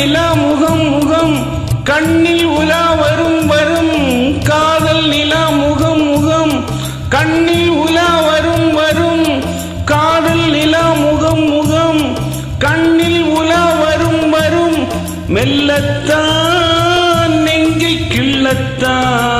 நிலா முகம் முகம். கண்ணில் உலா வரும் வரும். காதல் நிலா முகம் முகம். கண்ணில் உலா வரும் வரும். காதல் நிலா முகம் முகம். கண்ணில் உலா வரும் வரும். மெல்லத்தான் நெஞ்சை கிள்ளத்தான்.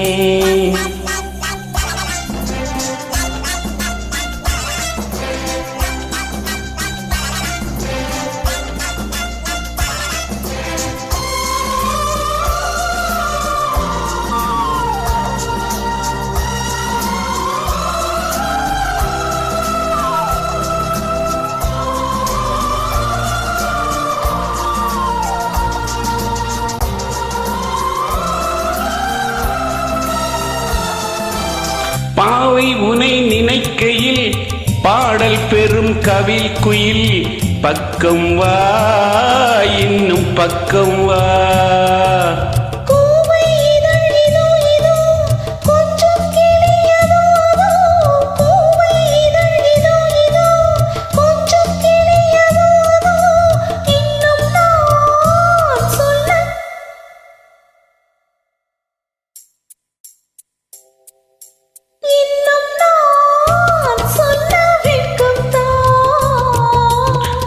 பாவை உனை நினைக்கையில் பாடல் பெறும் கவில் குயில் பக்கம் வா இன்னும் பக்கம் வா.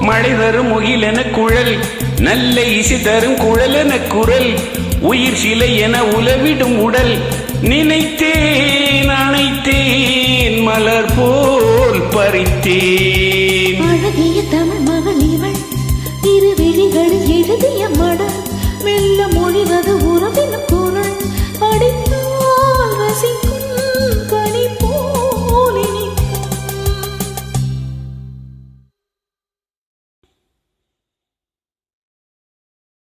மழை தரும் முகிலென குழல் நல்ல இசை தரும் குழலென குரல் உயிர் சிலை என உலவிடும் உடல் நினைத்தேன் அணைத்தேன் மலர் போல் பறித்தேன். அழகிய தமிழ் மகள் இவள் இரு விழிகள் எழுதிய மடல் மெல்ல